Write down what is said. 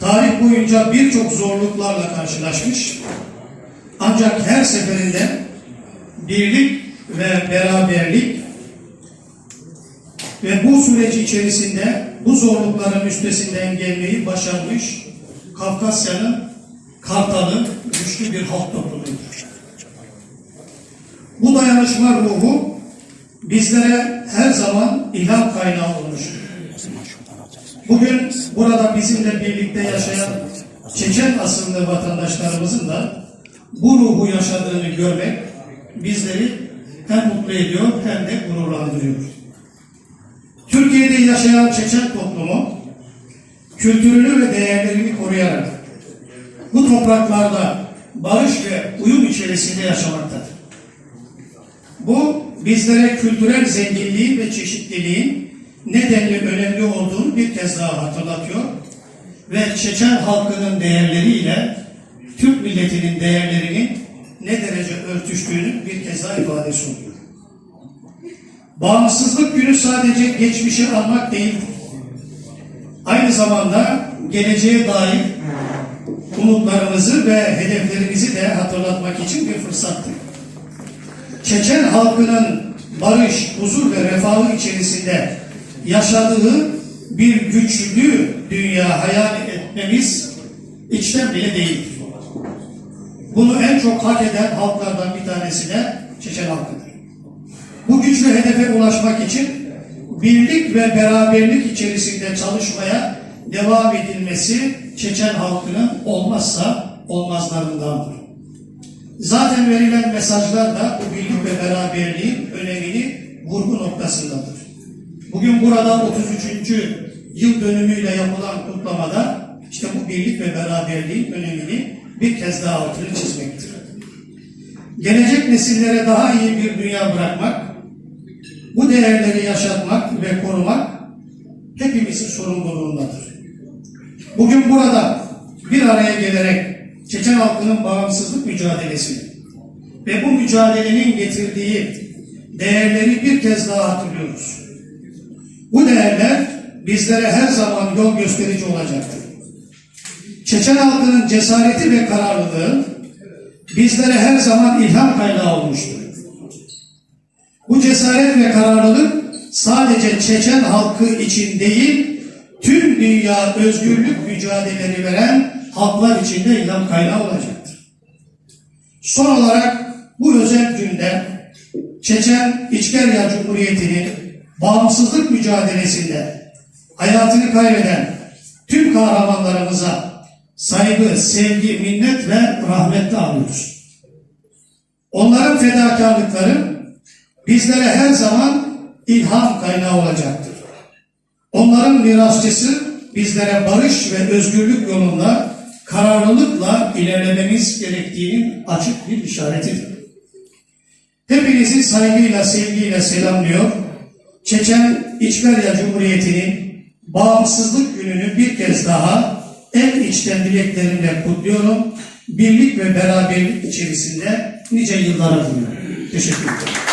tarih boyunca birçok zorluklarla karşılaşmış. Ancak her seferinde birlik ve beraberlik ve bu süreç içerisinde bu zorlukların üstesinden gelmeyi başarmış Kafkasya'nın Kartalı güçlü bir halk topluluğudur. Bu dayanışma ruhu bizlere her zaman ilham kaynağı olmuştur. Bugün burada bizimle birlikte yaşayan Çeçen asıllı vatandaşlarımızın da bu ruhu yaşadığını görmek bizleri hem mutlu ediyor hem de gururlandırıyor. Türkiye'de yaşayan Çeçen toplumu kültürünü ve değerlerini koruyarak bu topraklarda barış ve uyum içerisinde yaşamaktadır. Bu bizlere kültürel zenginliği ve çeşitliliğin nedenli önemli olduğunu bir kez daha hatırlatıyor ve Çeçen halkının değerleriyle Türk milletinin değerlerinin ne derece örtüştüğünün bir kez daha ifadesi oluyor. Bağımsızlık günü sadece geçmişi almak değildir. Aynı zamanda geleceğe dair umutlarımızı ve hedeflerimizi de hatırlatmak için bir fırsattır. Çeçen halkının barış, huzur ve refahı içerisinde yaşadığı bir güçlü dünya hayal etmemiz içten bile değildir. Bunu en çok hak eden halklardan bir tanesi de Çeçen halkıdır. Bu güçlü hedefe ulaşmak için birlik ve beraberlik içerisinde çalışmaya devam edilmesi Çeçen halkının olmazsa olmazlarındandır. Zaten verilen mesajlar da bu birlik ve beraberliğin önemini vurgu noktasındadır. Bugün burada 33. yıl dönümüyle yapılan kutlamada işte bu birlik ve beraberliğin önemini bir kez daha altını çizmektir. Gelecek nesillere daha iyi bir dünya bırakmak, bu değerleri yaşatmak ve korumak hepimizin sorumluluğundadır. Bugün burada bir araya gelerek Çeçen halkının bağımsızlık mücadelesini ve bu mücadelenin getirdiği değerleri bir kez daha hatırlıyoruz. Bu değerler bizlere her zaman yol gösterici olacaktır. Çeçen halkının cesareti ve kararlılığı bizlere her zaman ilham kaynağı olmuştur. Bu cesaret ve kararlılık sadece Çeçen halkı için değil, tüm dünya özgürlük mücadeleleri veren halklar için de ilham kaynağı olacaktır. Son olarak bu özel günde Çeçen İçkerya Cumhuriyeti'nin bağımsızlık mücadelesinde hayatını kaybeden tüm kahramanlarımıza saygı, sevgi, minnet ve rahmetle anıyoruz. Onların fedakarlıkları bizlere her zaman ilham kaynağı olacaktır. Onların mirasçısı bizlere barış ve özgürlük yolunda kararlılıkla ilerlememiz gerektiğinin açık bir işaretidir. Hepinizi saygıyla, sevgiyle selamlıyor. Çeçen İçmerya Cumhuriyeti'nin bağımsızlık gününü bir kez daha en içten dileklerimle kutluyorum. Birlik ve beraberlik içerisinde nice yıllar adına. Teşekkür ederim.